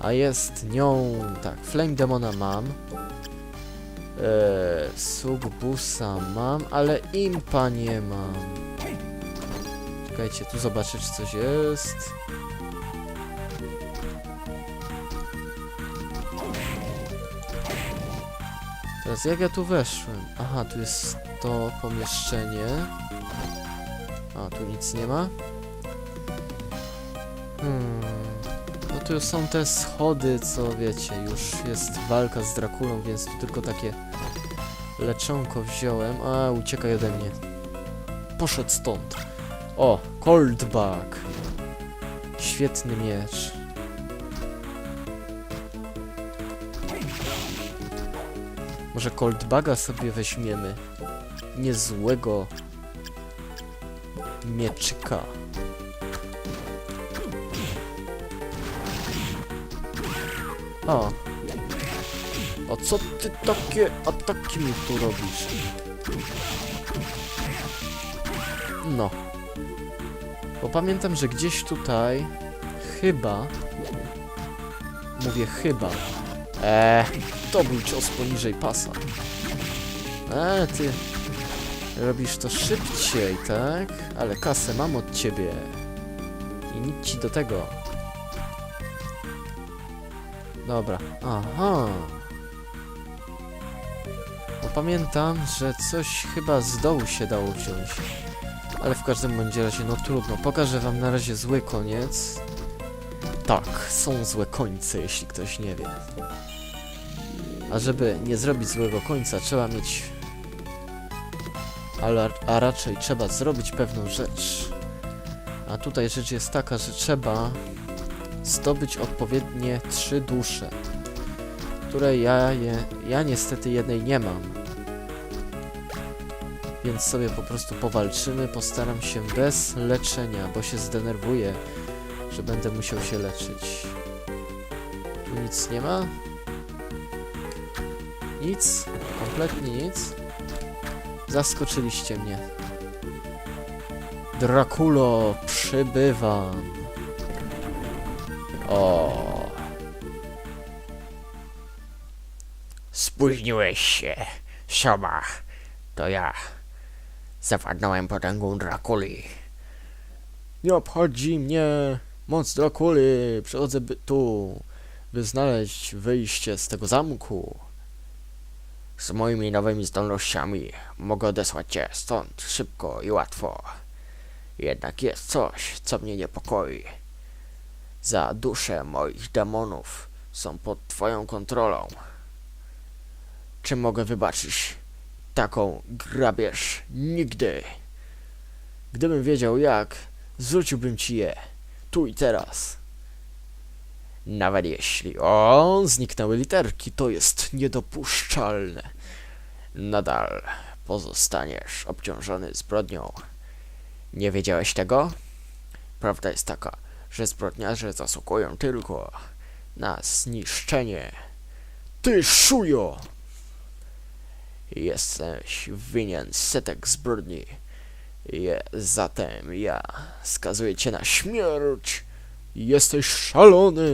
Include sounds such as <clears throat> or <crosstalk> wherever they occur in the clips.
A jest nią... tak, Flame Demona mam. Eee, Sugbusa mam, ale Impa nie mam. Czekajcie, tu zobaczę, czy coś jest. Teraz jak ja tu weszłem? Aha, tu jest to pomieszczenie. A, tu nic nie ma. Hmm. Tu są te schody, co wiecie, już jest walka z Drakulą, więc tu tylko takie leczonko wziąłem. A, uciekaj ode mnie. Poszedł stąd. O, Coldbug. Świetny miecz. Może Coldbuga sobie weźmiemy. Niezłego mieczyka. O. A co ty takie ataki mi tu robisz? No. Bo pamiętam, że gdzieś tutaj chyba mówię chyba Eee, to był cios poniżej pasa. Eee, ty robisz to szybciej, tak? Ale kasę mam od ciebie. I nic ci do tego. Dobra, aha. Bo pamiętam, że coś chyba z dołu się dało wziąć. Ale w każdym bądź razie, no trudno. Pokażę wam na razie zły koniec. Tak, są złe końce, jeśli ktoś nie wie. A żeby nie zrobić złego końca, trzeba mieć... A raczej trzeba zrobić pewną rzecz. A tutaj rzecz jest taka, że trzeba zdobyć odpowiednie trzy dusze, które ja, je, ja niestety jednej nie mam. Więc sobie po prostu powalczymy, postaram się bez leczenia, bo się zdenerwuję, że będę musiał się leczyć. Tu nic nie ma? Nic? Kompletnie nic? Zaskoczyliście mnie. Drakulo, przybywam. O. Spóźniłeś się, Sioma. To ja. Zawładnąłem potęgą Drakuli. Nie obchodzi mnie moc Drakuli. Przychodzę by tu, by znaleźć wyjście z tego zamku. Z moimi nowymi zdolnościami mogę odesłać cię stąd szybko i łatwo. Jednak jest coś, co mnie niepokoi. Za dusze moich demonów są pod twoją kontrolą. Czy mogę wybaczyć taką grabież? Nigdy. Gdybym wiedział jak, zwróciłbym ci je. Tu i teraz. Nawet jeśli O, zniknęły literki. To jest niedopuszczalne. nadal pozostaniesz obciążony zbrodnią. Nie wiedziałeś tego? Prawda jest taka, że zbrodniarze zasługują tylko na zniszczenie. Ty szujo! Jesteś winien setek zbrodni. Je, zatem ja skazuję cię na śmierć. Jesteś szalony!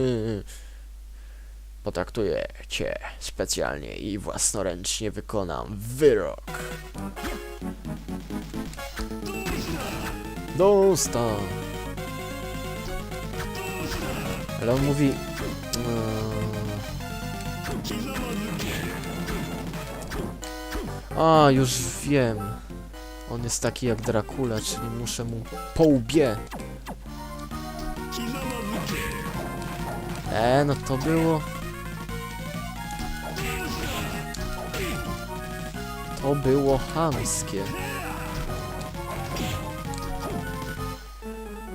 Potraktuję cię specjalnie i własnoręcznie wykonam wyrok. Dostał. Ale on mówi... eee, A, już wiem. On jest taki jak Dracula, czyli muszę mu po łbie. E, no to było... To było chamskie.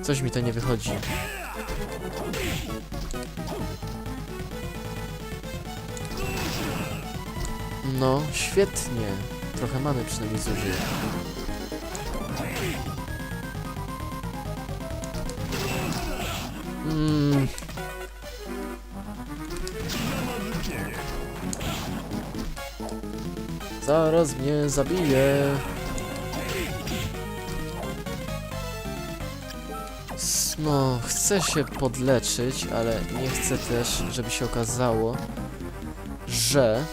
Coś mi to nie wychodzi. No, świetnie. Trochę mamy przynajmniej zużył. Mm. Zaraz mnie zabije. No, chcę się podleczyć, ale nie chcę też, żeby się okazało, że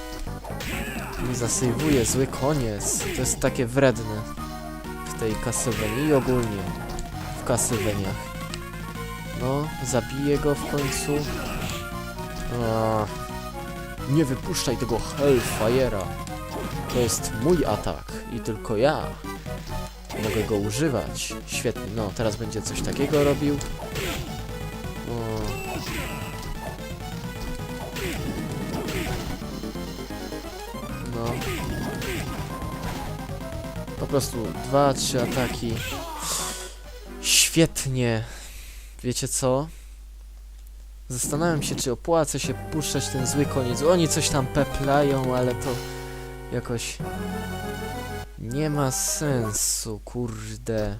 mi zasejwuje zły koniec. To jest takie wredne w tej Castlevanii i ogólnie w Castlevaniach. No, zabiję go w końcu. A, nie wypuszczaj tego Hellfire'a. To jest mój atak i tylko ja mogę go używać. Świetnie, no teraz będzie coś takiego robił. No. Po prostu dwa, trzy ataki. Świetnie. Wiecie co? Zastanawiam się, czy opłaca się puszczać ten zły koniec. Oni coś tam peplają, ale to jakoś nie ma sensu, kurde.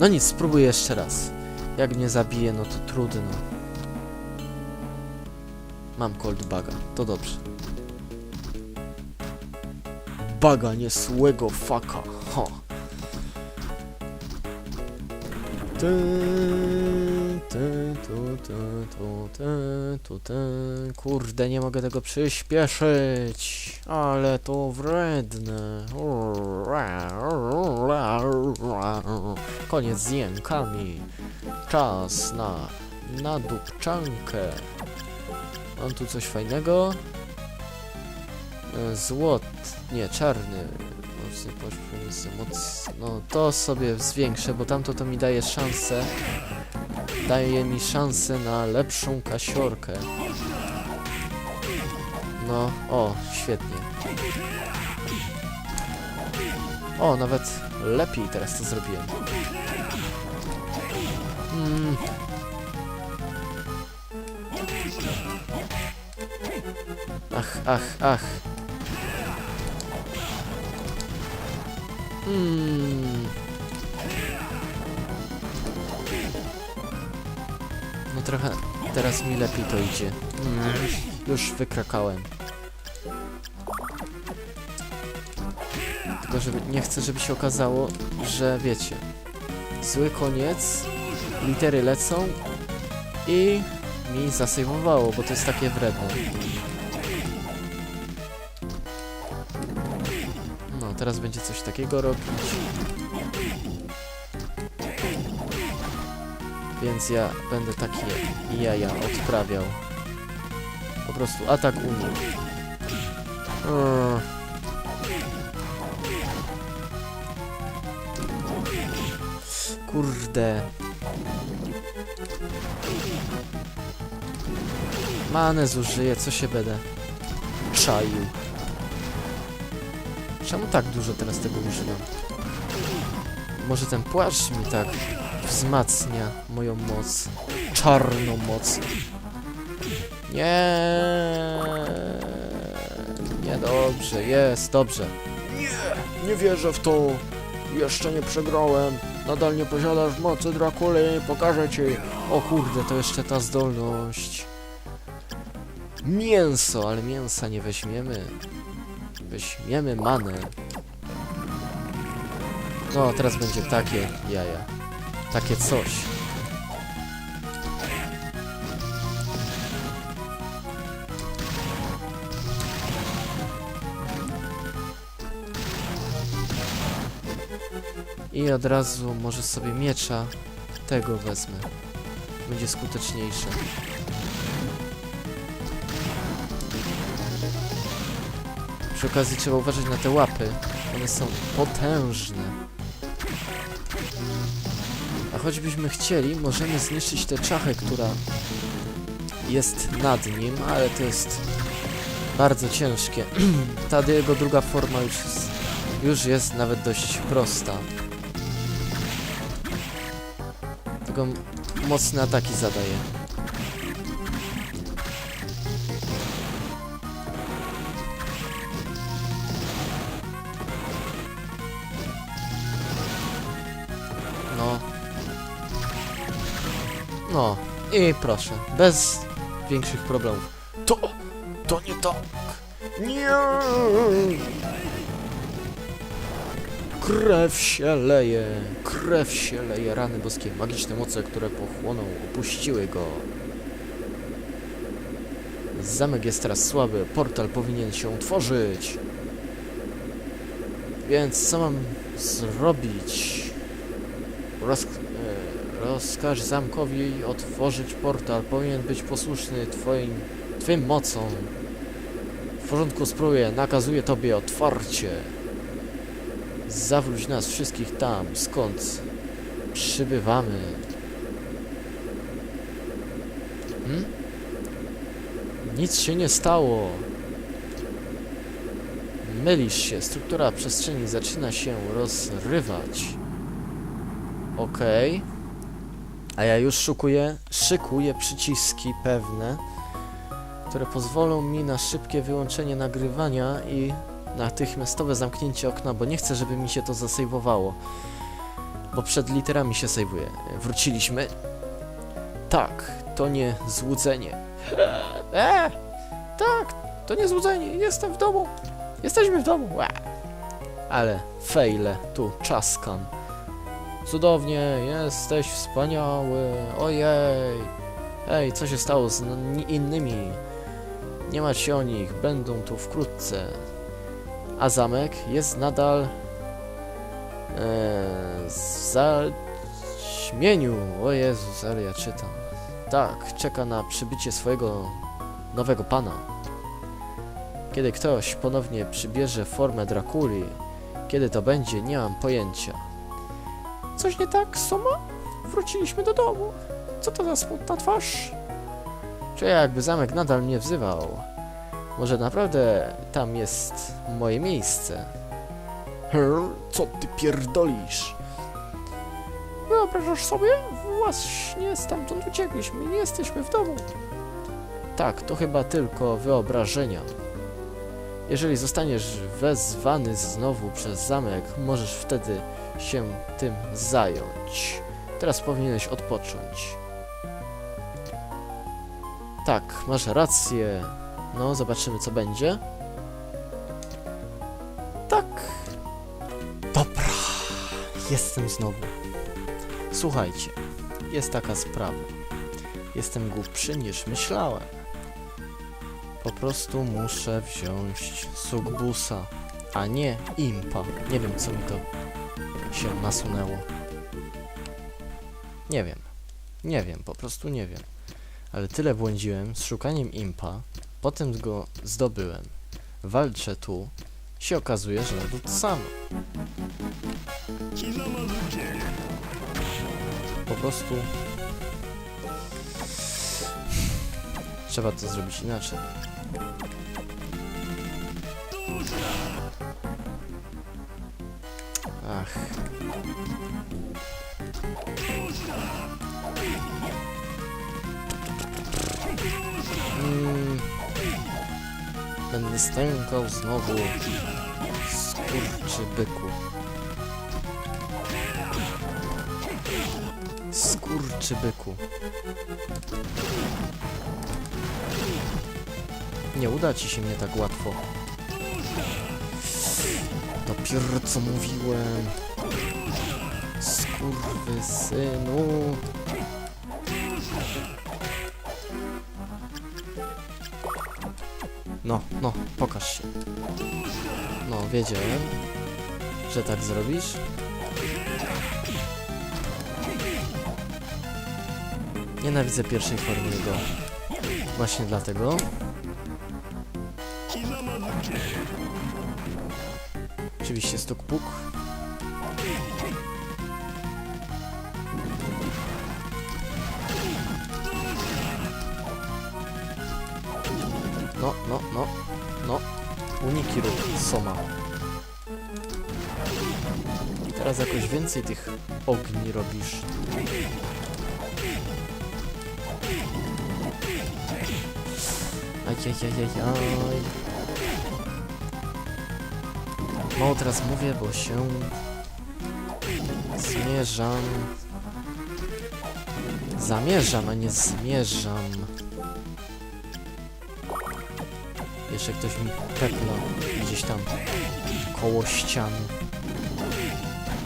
No nic, spróbuję jeszcze raz. Jak mnie zabije, no to trudno. Mam cold baga, to dobrze. Baga niesłego faka, ha. Ty, ty, tu, ty, tu, ty, tu, ty. Kurde, nie mogę tego przyspieszyć, ale to wredne. Koniec z jękami. Czas na nadupczankę. Mam tu coś fajnego. E, Złot, nie, czarny. Mocny premisy, moc... No to sobie zwiększę, bo tamto to mi daje szansę. Daje mi szansę na lepszą kasiorkę. No, o, świetnie. O, nawet lepiej teraz to zrobiłem. Mm. Ach, ach, ach. Mm. No trochę teraz mi lepiej to idzie. Mm. Już wykrakałem. Tylko żeby nie chcę, żeby się okazało, że wiecie. Zły koniec, litery lecą i mi zasejmowało, bo to jest takie wredne. No, teraz będzie coś takiego robić. Więc ja będę takie jaja odprawiał. Po prostu atak. Kurde. Manę zużyję, co się będę czaił. Czemu tak dużo teraz tego używam? Może ten płaszcz mi tak wzmacnia moją moc. Czarną moc. Nie. Niedobrze, jest, dobrze. Nie, nie wierzę w to. Jeszcze nie przegrałem. Nadal nie posiadasz mocy Drakuli, pokażę ci. O kurde, to jeszcze ta zdolność. Mięso, ale mięsa nie weźmiemy. Weźmiemy manę. No, teraz będzie takie jaja. Takie coś. I od razu może sobie miecza tego wezmę. Będzie skuteczniejsze. Przy okazji trzeba uważać na te łapy. One są potężne. A choćbyśmy chcieli, możemy zniszczyć tę czachę, która jest nad nim, ale to jest bardzo ciężkie. <clears throat> Ta jego druga forma już jest, już jest nawet dość prosta. Tylko mocne ataki zadaje. No. I proszę. Bez większych problemów. To... To nie tak. Nie! Krew się leje, krew się leje, rany boskie, magiczne moce, które pochłoną, opuściły go. Zamek jest teraz słaby, portal powinien się otworzyć. Więc co mam zrobić? Roz, rozkaż zamkowi otworzyć portal. Powinien być posłuszny twoim, twym mocom. W porządku, spróbuję. Nakazuję tobie otwarcie. Zawróć nas wszystkich tam, skąd przybywamy. Hmm? Nic się nie stało. Mylisz się, struktura przestrzeni zaczyna się rozrywać. Okej. A ja już szukuję, szykuję przyciski pewne, które pozwolą mi na szybkie wyłączenie nagrywania i natychmiastowe zamknięcie okna, bo nie chcę, żeby mi się to zasejwowało. Bo przed literami się sejwuje. Wróciliśmy. Tak, to nie złudzenie. Eee, tak, to nie złudzenie. Jestem w domu. Jesteśmy w domu. Ale fejle, tu czaskan. Cudownie, jesteś wspaniały. Ojej. Ej, co się stało z innymi? Nie się o nich, będą tu wkrótce. A zamek jest nadal e, w zaćmieniu. O Jezus, ale ja czytam. Tak, czeka na przybycie swojego nowego pana. Kiedy ktoś ponownie przybierze formę Drakuli, kiedy to będzie, nie mam pojęcia. Coś nie tak, Soma? Wróciliśmy do domu. Co to za smutna twarz? Czuję, jakby zamek nadal mnie wzywał. Może naprawdę tam jest moje miejsce. Hrr, co ty pierdolisz? Wyobrażasz sobie? Właśnie stamtąd uciekliśmy. Nie jesteśmy w domu. Tak, to chyba tylko wyobrażenia. Jeżeli zostaniesz wezwany znowu przez zamek, możesz wtedy się tym zająć. Teraz powinieneś odpocząć. Tak, masz rację. No, zobaczymy co będzie. Tak. Dobra. Jestem znowu. Słuchajcie, jest taka sprawa. Jestem głupszy niż myślałem. Po prostu muszę wziąć Sugbusa, a nie Impa. Nie wiem, co mi to się nasunęło. Nie wiem. Nie wiem, po prostu nie wiem. Ale tyle błądziłem z szukaniem Impa, potem go zdobyłem. Walczę tu, się okazuje, że to samo. Po prostu trzeba to zrobić inaczej. Ach. Mm. Będę stękał znowu. Skurczy byku. Skurczy byku. Nie uda ci się mnie tak łatwo. Dopiero co mówiłem. Skurwy synu. No, no, pokaż się. No, wiedziałem, że tak zrobisz. Nienawidzę pierwszej formy jego. Właśnie dlatego. Oczywiście stuk puk. No, no, no, no. Uniki rób, Soma. Teraz jakoś więcej tych ogni robisz. Ajajajajaj. Mało teraz mówię, bo się zmierzam. Zamierzam, a nie zmierzam. Jeszcze ktoś mi pepla gdzieś tam koło ściany.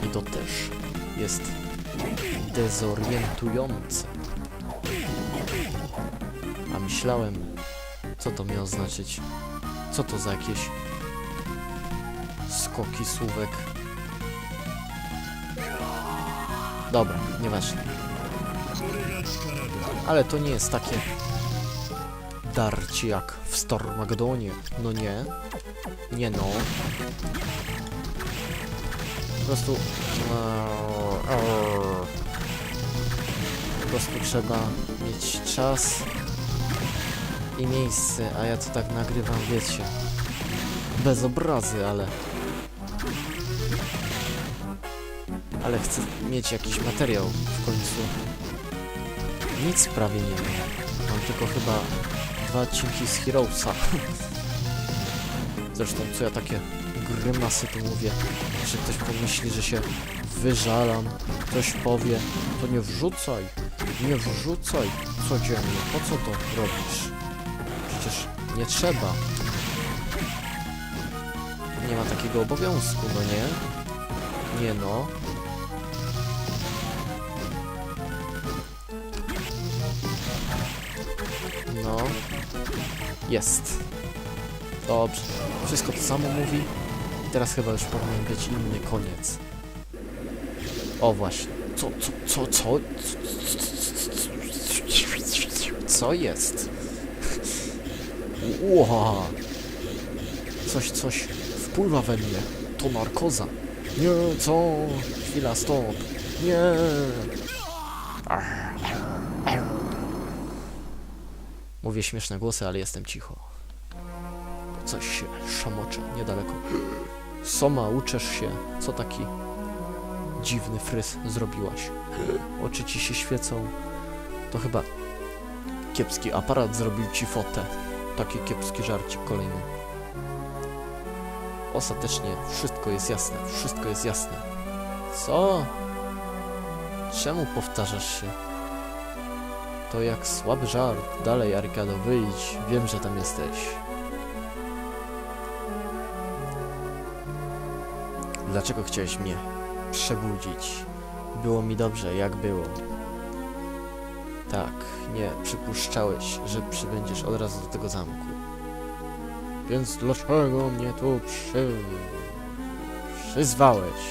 I to też jest dezorientujące. A myślałem, co to miało znaczyć? Co to za jakieś skoki słówek? Dobra, nieważne. Ale to nie jest takie darcie jak w Stormagedonie. No nie. Nie no. Po prostu... Po prostu trzeba mieć czas i miejsce, a ja to tak nagrywam, wiecie. Bez obrazy, ale... Ale chcę mieć jakiś materiał w końcu. Nic prawie nie mam. Mam tylko chyba dwa odcinki z Heroesa. <laughs> Zresztą co ja takie grymasy tu mówię, że ktoś pomyśli, że się wyżalam, ktoś powie, to nie wrzucaj, nie wrzucaj codziennie, po co to robisz? Przecież nie trzeba. Nie ma takiego obowiązku, no nie? Nie no. No. Jest. Dobrze. Wszystko to samo mówi. I teraz chyba już powinien być inny koniec. O właśnie. Co, co, co, co? Co jest? <laughs> Ła! Coś, coś wpływa we mnie. To narkoza. Nie, co? Chwila, stop. Nie. Mówię śmieszne głosy, ale jestem cicho. Coś się szamocze niedaleko. Soma, uczesz się. Co taki dziwny fryz zrobiłaś? Oczy ci się świecą. To chyba kiepski aparat zrobił ci fotę. Taki kiepski żarcik kolejny. Ostatecznie wszystko jest jasne. Wszystko jest jasne. Co? Czemu powtarzasz się? To jak słaby żart. Dalej, Arkado, wyjdź. Wiem, że tam jesteś. Dlaczego chciałeś mnie przebudzić? Było mi dobrze, jak było. Tak, nie przypuszczałeś, że przybędziesz od razu do tego zamku. Więc dlaczego mnie tu przy... przyzwałeś?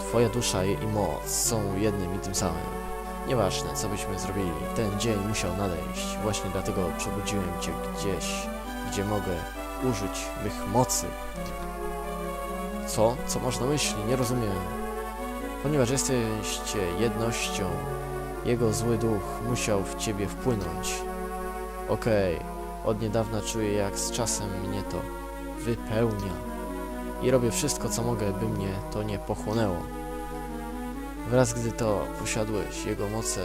Twoja dusza i moc są jednym i tym samym. Nieważne, co byśmy zrobili, ten dzień musiał nadejść. Właśnie dlatego przebudziłem cię gdzieś, gdzie mogę użyć mych mocy. Co? Co masz na myśli? Nie rozumiem. Ponieważ jesteście jednością, jego zły duch musiał w ciebie wpłynąć. Okej, od niedawna czuję, jak z czasem mnie to wypełnia. I robię wszystko, co mogę, by mnie to nie pochłonęło. Wraz gdy to posiadłeś, jego moce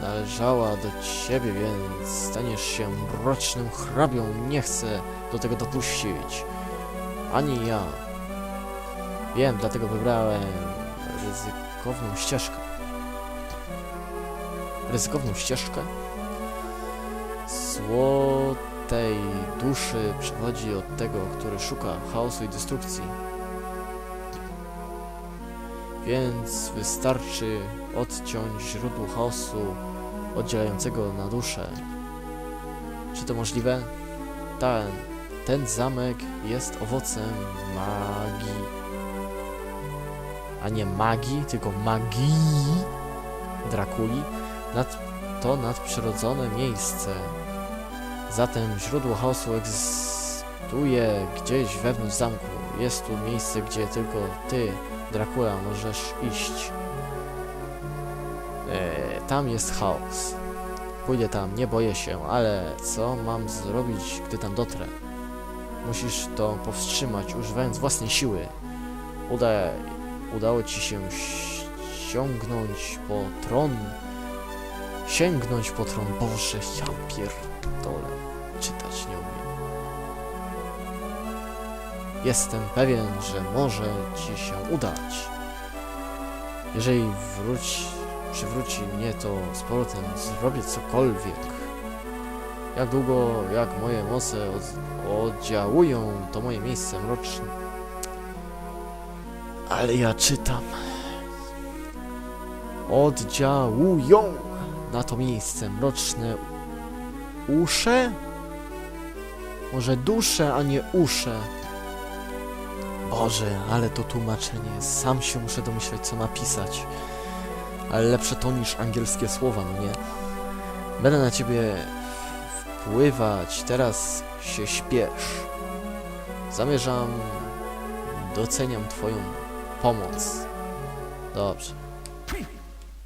należała do ciebie, więc staniesz się mrocznym hrabią. Nie chcę do tego dopuścić. Ani ja. Wiem, dlatego wybrałem ryzykowną ścieżkę. Ryzykowną ścieżkę? Zło tej duszy przychodzi od tego, który szuka chaosu i destrukcji. Więc wystarczy odciąć źródło chaosu oddzielającego na duszę. Czy to możliwe? Ten, ten zamek jest owocem magii. A nie magii, tylko magii Drakuli. Nad, to nadprzyrodzone miejsce. Zatem źródło chaosu egzystuje gdzieś wewnątrz zamku. Jest tu miejsce, gdzie tylko ty, Dracula, możesz iść. E, tam jest chaos. Pójdę tam, nie boję się, ale co mam zrobić, gdy tam dotrę? Musisz to powstrzymać, używając własnej siły. Uda, udało ci się ściągnąć po tron. Sięgnąć po tron. Boże, ja pierdolę. Czytać nie Jestem pewien, że może ci się udać. Jeżeli wróci, przywróci mnie to z powrotem, zrobię cokolwiek. Jak długo, jak moje moce od, oddziałują, to moje miejsce mroczne. Ale ja czytam. Oddziałują na to miejsce mroczne usze? Może dusze, a nie usze. Boże, ale to tłumaczenie. Sam się muszę domyśleć, co ma pisać. Ale lepsze to niż angielskie słowa, no nie? Będę na ciebie wpływać. Teraz się śpiesz. Zamierzam... Doceniam twoją pomoc. Dobrze.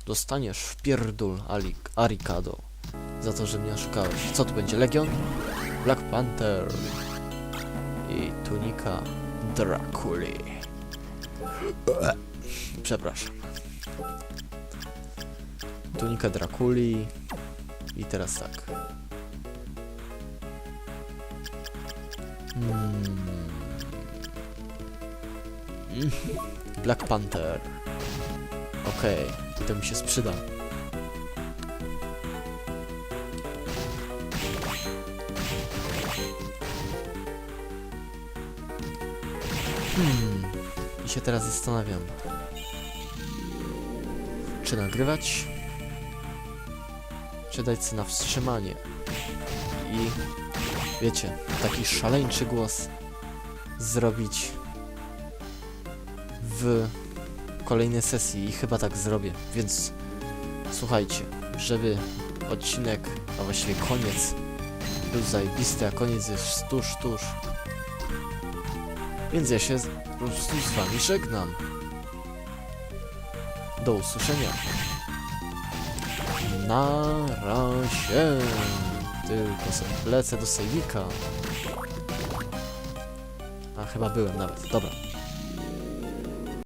Dostaniesz w pierdul Ali Arikado. Za to, że mnie oszukałeś. Co tu będzie? Legion? Black Panther. I tunika Draculi. Przepraszam. Tunika Draculi. I teraz tak. Hmm. Mm. Black Panther. Okej, to mi się sprzyda. Hmm. I się teraz zastanawiam. Czy nagrywać? Czy dać na wstrzymanie? I wiecie, taki szaleńczy głos zrobić w kolejnej sesji i chyba tak zrobię, więc słuchajcie, żeby odcinek, a właściwie koniec był zajebisty, a koniec jest tuż, tuż. Więc ja się po prostu z wami żegnam. Do usłyszenia. Na razie. Tylko sobie lecę do sejwika. A chyba byłem nawet. Dobra.